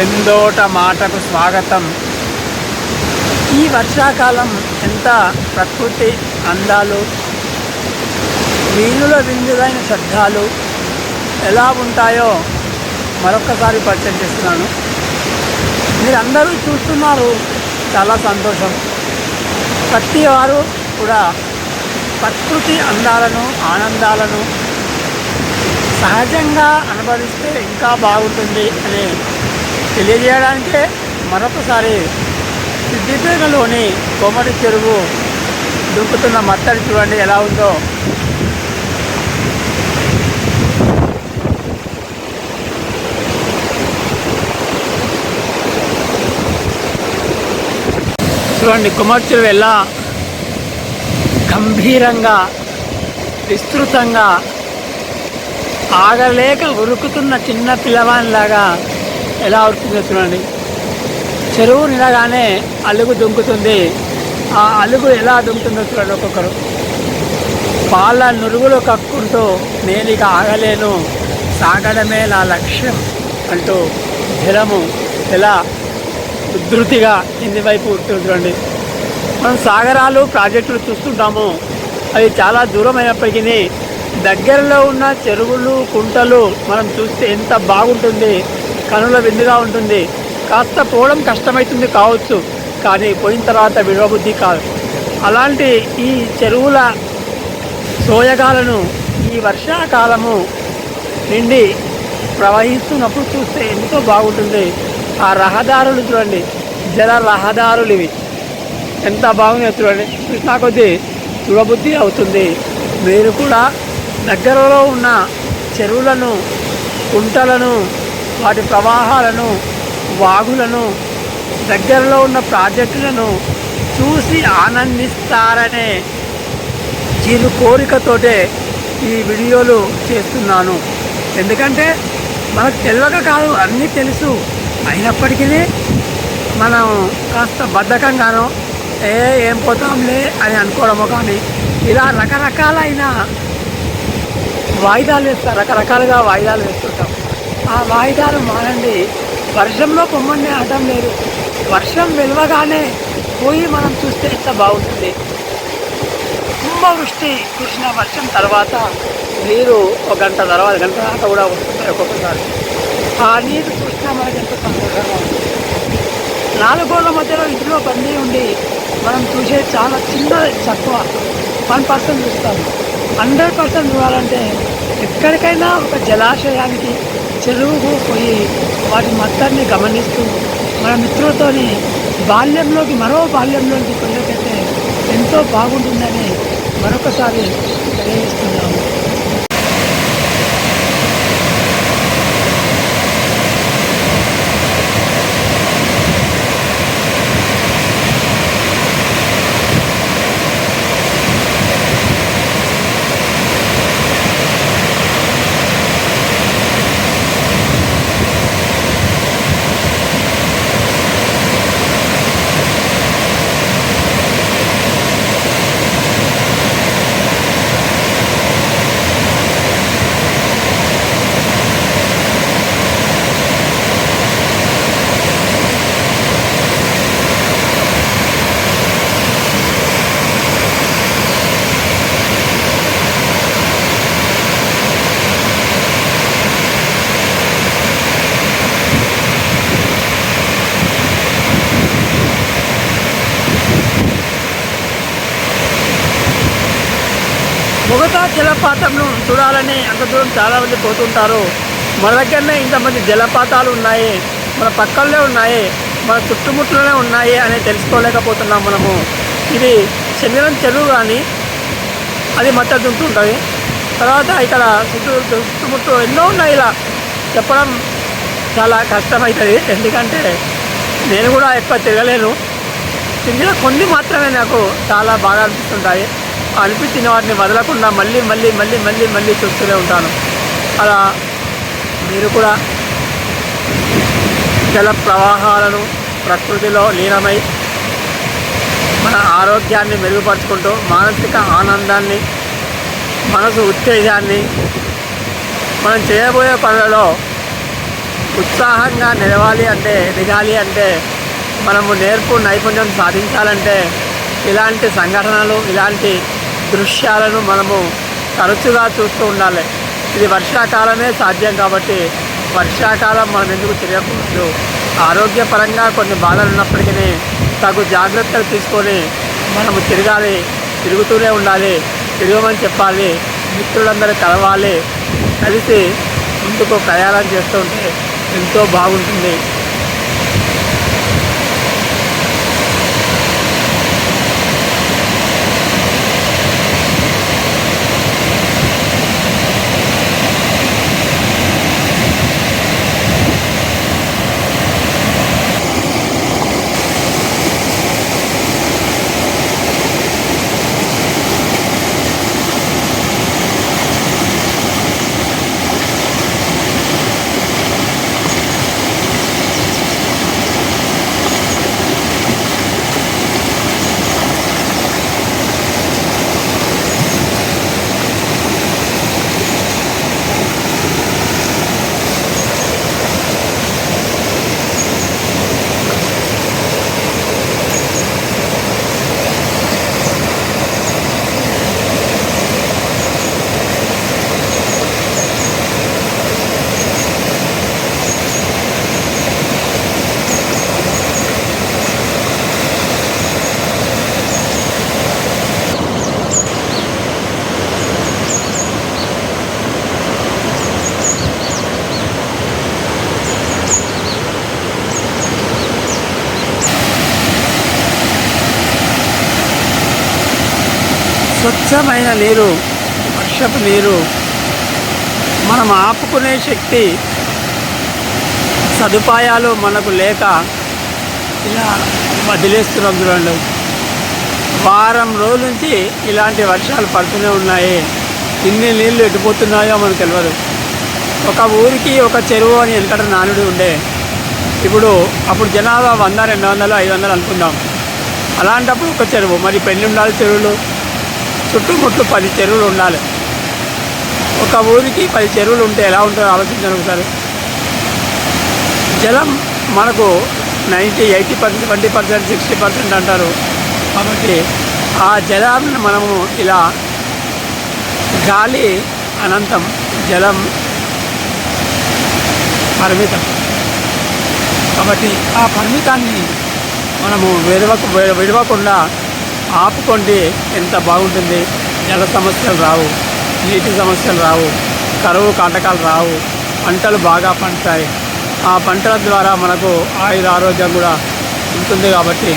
పెందోట మాటకు స్వాగతం. ఈ వర్షాకాలం ఎంత ప్రకృతి అందాలు? వీణుల విందులైన శబ్దాలు ఎలా ఉంటాయో మరొకసారి పరిచయం చేస్తున్నాను. మీరందరూ చూస్తున్నారు చాలా సంతోషం. ప్రతి వారు కూడా ప్రకృతి అందాలను ఆనందాలను సహజంగా అనుభవిస్తే ఇంకా బాగుంటుంది అనే తెలియజేయడానికే మరొకసారి సిద్దిపేటలోని కోమటి చెరువు దుంకుతున్న మత్తడి చూడండి ఎలా ఉందో. చూడండి కుమార్ చెరువు ఎలా గంభీరంగా విస్తృతంగా ఆగలేక ఉరుకుతున్న చిన్న పిల్లవానిలాగా ఎలా ఉరుకుతుందో చూడండి. చెరువు నిండగానే అలుగు దుంకుతుంది. ఆ అలుగు ఎలా దుంకుతుందో చూడండి ఒక్కొక్కరు. పాల నురుగులు కక్కుంటూ నేను ఇక ఆగలేను. సాగడమే నా లక్ష్యం అంటూ జలము ఎలా ఉధృతిగా కింది వైపు చూడండి. మనం సాగరాలు ప్రాజెక్టులు చూస్తుంటాము. అవి చాలా దూరం అయినప్పటికీ దగ్గరలో ఉన్న చెరువులు కుంటలు మనం చూస్తే ఎంత బాగుంటుంది. కనుల విందుగా ఉంటుంది. కాస్త పోవడం కష్టమవుతుంది కావచ్చు కానీ పోయిన తర్వాత విడవబుద్ధి కాదు. అలాంటి ఈ చెరువుల సోయగాలను ఈ వర్షాకాలము నిండి ప్రవహిస్తున్నప్పుడు చూస్తే ఎంతో బాగుంటుంది. ఆ రహదారులు చూడండి జల రహదారులు ఇవి. ఎంత బాగున్నాయి చూడండి. కృష్ణా కొద్దీ చూడబుద్ధి అవుతుంది. మీరు కూడా దగ్గరలో ఉన్న చెరువులను కుంటలను వాటి ప్రవాహాలను వాగులను దగ్గరలో ఉన్న ప్రాజెక్టులను చూసి ఆనందిస్తారనే చిరు కోరికతోటే ఈ వీడియోలు చేస్తున్నాను. ఎందుకంటే మనకు తెలియక కాదు అన్నీ తెలుసు. అయినప్పటికీ మనం కాస్త బద్ధకంగానో ఏ ఏం పోతాంలే అని అనుకోవడము కానీ ఇలా రకరకాలైన వాయిదాలు వేస్తారు రకరకాలుగా వాయిదాలు వేస్తుంటాం. ఆ వాయిదాలు మానండి. వర్షంలో పొమ్మండి అనడం లేదు. వర్షం వెలవగానే పోయి మనం చూస్తే ఎంత బాగుంటుంది. కుంభవృష్టి కురిసిన వర్షం తర్వాత నీరు ఒక గంట తర్వాత గంట దాకా కూడా వస్తుంది ఒక్కొక్కసారి. ఆ నీరు చూసినా మనకి ఎంత సంతోషంగా ఉంటుంది. నాలుగోళ్ళ మధ్యలో ఇంట్లో బందీ ఉండి మనం చూసే చాలా చిన్న తక్కువ. వన్ పర్సెంట్ చూస్తాము. హండ్రెడ్ పర్సెంట్ చూడాలంటే ఎక్కడికైనా ఒక జలాశయానికి చెరువుకు పోయి వాటి మొత్తాన్ని గమనిస్తూ మన మిత్రులతోని బాల్యంలోకి మరో బాల్యంలోకి పిల్లకైతే ఎంతో బాగుంటుందని మరొకసారి తెలియజేస్తున్నాము. జలపాతంను చూడాలని అంత దూరం చాలామంది పోతుంటారు. మన దగ్గరనే ఇంతమంది జలపాతాలు ఉన్నాయి. మన పక్కల్లో ఉన్నాయి. మన చుట్టుముట్లోనే ఉన్నాయి అని తెలుసుకోలేకపోతున్నాం మనము. ఇది చంద్రం చెరువు కానీ అది మట్ట ఉంటుంది తర్వాత ఇక్కడ చుట్టూ చుట్టుముట్టు ఎన్నో ఉన్నాయి ఇలా. చెప్పడం చాలా కష్టమవుతుంది ఎందుకంటే నేను కూడా ఎక్కువ తిరగలేను. తిరిగిన కొన్ని మాత్రమే నాకు చాలా బాగా అనిపిస్తుంటాయి. అనిపించిన వాటిని వదలకుండా మళ్ళీ మళ్ళీ మళ్ళీ మళ్ళీ మళ్ళీ చూస్తూనే ఉంటాను. అలా మీరు కూడా జల ప్రవాహాలను ప్రకృతిలో లీనమై మన ఆరోగ్యాన్ని మెరుగుపరుచుకుంటూ మానసిక ఆనందాన్ని మనసు ఉత్తేజాన్ని మనం చేయబోయే పనులలో ఉత్సాహంగా నిలవాలి అంటే ఎదగాలి అంటే మనము నేర్పు నైపుణ్యం సాధించాలంటే ఇలాంటి సంఘటనలు ఇలాంటి దృశ్యాలను మనము తరచుగా చూస్తూ ఉండాలి. ఇది వర్షాకాలమే సాధ్యం కాబట్టి వర్షాకాలం మనం ఎందుకు తిరగకూడదు ఆరోగ్యపరంగా కొన్ని బాధలు ఉన్నప్పటికీ తగు జాగ్రత్తలు తీసుకొని మనము తిరగాలి తిరుగుతూనే ఉండాలి తిరగమని చెప్పాలి మిత్రులందరూ కలవాలి కలిసి ముందుకు ప్రయాణం చేస్తూ ఉంటే ఎంతో బాగుంటుంది. స్వచ్ఛమైన నీరు వర్షపు నీరు మనం ఆపుకునే శక్తి సదుపాయాలు మనకు లేక ఇలా వదిలేస్తున్నాం చూడండి. వారం రోజుల నుంచి ఇలాంటి వర్షాలు పడుతూనే ఉన్నాయి. ఇన్ని నీళ్ళు ఎటుపోతున్నాయో మనకు తెలియదు ఒక ఊరికి ఒక చెరువు అని వెనకట నానుడి ఉండే. ఇప్పుడు అప్పుడు జనాభా వంద రెండు వందలు ఐదు వందలు అనుకుందాం అలాంటప్పుడు ఒక చెరువు మరి పెళ్ళి ఉండాలి చెరువులు? చుట్టుముట్లు పది చెరువులు ఉండాలి. ఒక ఊరికి పది చెరువులు ఉంటే ఎలా ఉంటుందో ఆలోచించండి ఒకసారి. జలం మనకు ninety eighty percent twenty percent sixty percent అంటారు. కాబట్టి ఆ జలాన్ని మనము ఇలా గాలి అనంతం జలం పరిమితం. కాబట్టి ఆ పరిమితాన్ని మనము విడవకు విడవకుండా ఆపుకోండి ఎంత బాగుంటుంది. జల సమస్యలు రావు నీటి సమస్యలు రావు కరువు కాటకాలు రావు పంటలు బాగా పండుతాయి. ఆ పంటల ద్వారా మనకు ఆయుర ఆరోగ్యం కూడా ఉంటుంది కాబట్టి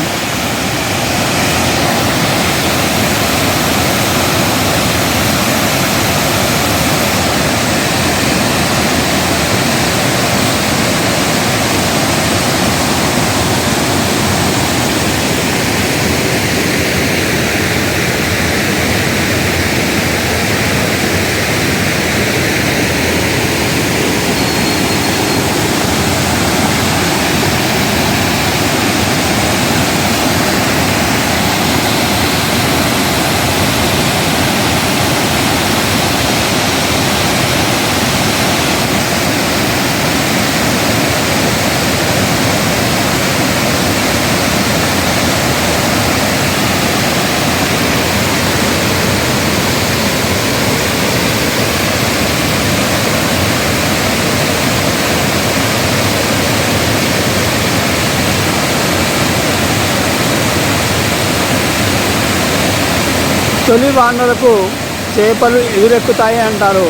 తొలి వానలకు చేపలు ఎదురెక్కుతాయి అంటారు.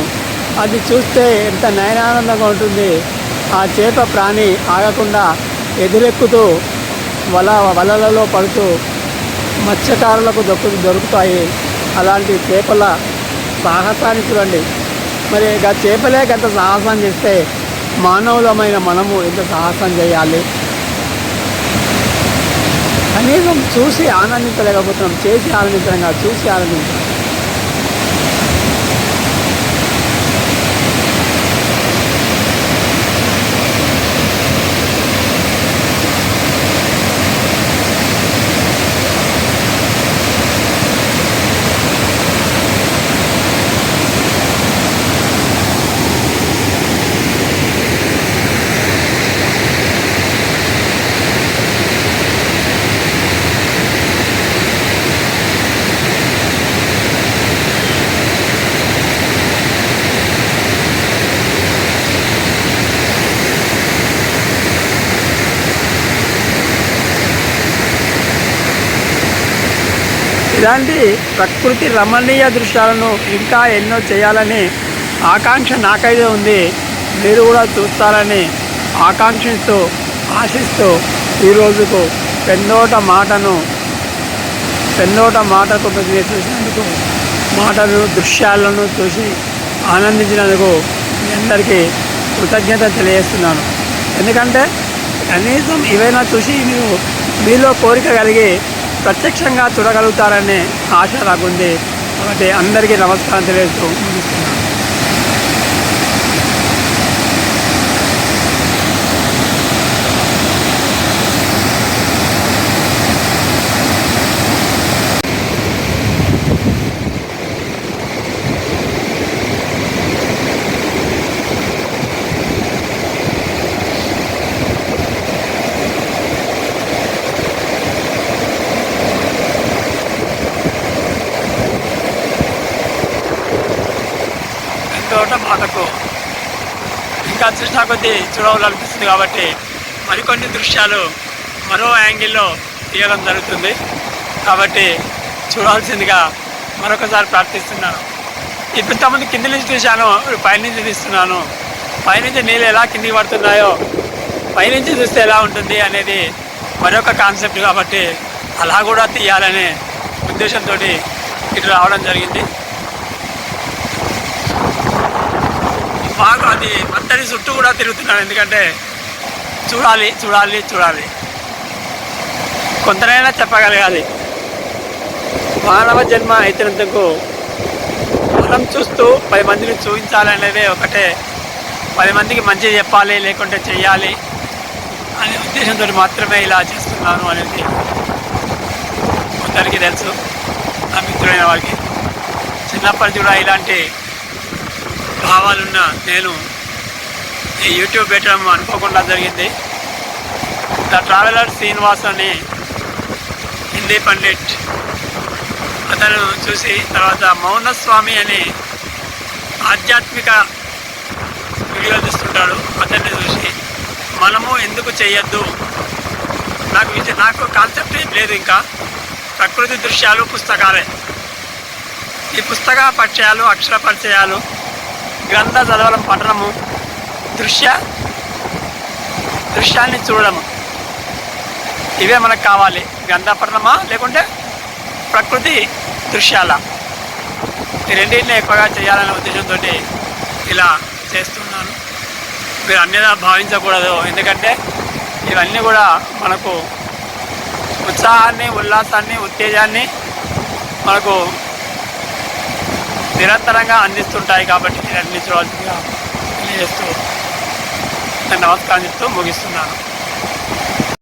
అది చూస్తే ఎంత నయనానందంగా ఉంటుంది. ఆ చేప ప్రాణి ఆగకుండా ఎదురెక్కుతూ వల వలలలో పడుతూ మత్స్యకారులకు దొక్కు దొరుకుతాయి. అలాంటి చేపల సాహసాన్ని చూడండి. మరి ఇక చేపలే గంత సాహసం చేస్తే మానవులమైన మనము ఎంత సాహసం చేయాలి? కనీసం చూసి ఆనందించలేకపోతున్నాం చేసి ఆనందించడం కాదు చూసి ఆనందించడం ఇలాంటి ప్రకృతి రమణీయ దృశ్యాలను ఇంకా ఎన్నో చేయాలని ఆకాంక్ష నాకైతే ఉంది. మీరు కూడా చూస్తారని ఆకాంక్షిస్తూ ఆశిస్తూ ఈ రోజుకు పెన్నోట మాటను పెన్నోట మాటకు బదిలీ చూసినందుకు దృశ్యాలను చూసి ఆనందించినందుకు మీ అందరికీ కృతజ్ఞత తెలియజేస్తున్నాను. ఎందుకంటే కనీసం ఇవైనా చూసి మీరు మీలో కోరిక కలిగి ప్రత్యక్షంగా చూడగలుగుతారనే ఆశ నాకుంది కాబట్టి అందరికీ నమస్కారం తెలియజేస్తూ తోట మాటకు. ఇంకా చూసినా కొద్దీ చూడవాలనిపిస్తుంది కాబట్టి మరికొన్ని దృశ్యాలు మరో యాంగిల్లో తీయడం జరుగుతుంది. కాబట్టి చూడాల్సిందిగా మరొకసారి ప్రార్థిస్తున్నాను. ఇప్పుడు ఇంతకుముందు కింది నుంచి చూశాను పైనుంచి తీస్తున్నాను. పైనుంచి నీళ్ళు ఎలా కిందికి పడుతున్నాయో పైనుంచి చూస్తే ఎలా ఉంటుంది అనేది మరొక కాన్సెప్ట్ కాబట్టి అలా కూడా తీయాలనే ఉద్దేశంతో ఇటు రావడం జరిగింది. బాగా అది మంతరి చుట్టూ కూడా తిరుగుతున్నాను ఎందుకంటే చూడాలి చూడాలి చూడాలి. కొంతనైనా చెప్పగలగాలి. మానవ జన్మ అయితేందుకు మనం చూస్తూ పది మందిని చూపించాలనేదే ఒకటే. పది మందికి మంచి చెప్పాలి లేకుంటే చెయ్యాలి అనే ఉద్దేశంతో మాత్రమే ఇలా చేస్తున్నాను అనేది కొందరికి తెలుసు. నా మిత్రులైన వారికి. చిన్నప్పటి కూడా ఇలాంటి భావాలున్న నేను ఈ యూట్యూబ్ పెట్టడం అనుకోకుండా జరిగింది. ద ట్రావెలర్ శ్రీనివాస్ అని హిందీ పండిట్. అతను చూసి తర్వాత మౌనస్వామి అని ఆధ్యాత్మిక వీడియో తీస్తుంటాడు. అతన్ని చూసి మనము ఎందుకు చేయొద్దు? నాకు ఇది నాకు కాన్సెప్ట్ ఏం లేదు ఇంకా. ప్రకృతి దృశ్యాలు పుస్తకాలే. ఈ పుస్తక పరిచయాలు అక్షర పరిచయాలు గ్రంథ చదవడం పఠనము దృశ్య దృశ్యాన్ని చూడడము. ఇవే మనకు కావాలి. గ్రంథ పఠనమా లేకుంటే ప్రకృతి దృశ్యాల. ఈ రెండింటిని ఎక్కువగా చేయాలనే ఉద్దేశంతో ఇలా చేస్తున్నాను. మీరు అన్నిలా భావించకూడదు. ఎందుకంటే ఇవన్నీ కూడా మనకు ఉత్సాహాన్ని ఉల్లాసాన్ని ఉత్తేజాన్ని మనకు నిరంతరంగా అందిస్తుంటాయి కాబట్టి నేను అందించవలసిందిగా తెలియజేస్తూ నమస్కారం చెప్తూ ముగిస్తున్నాను.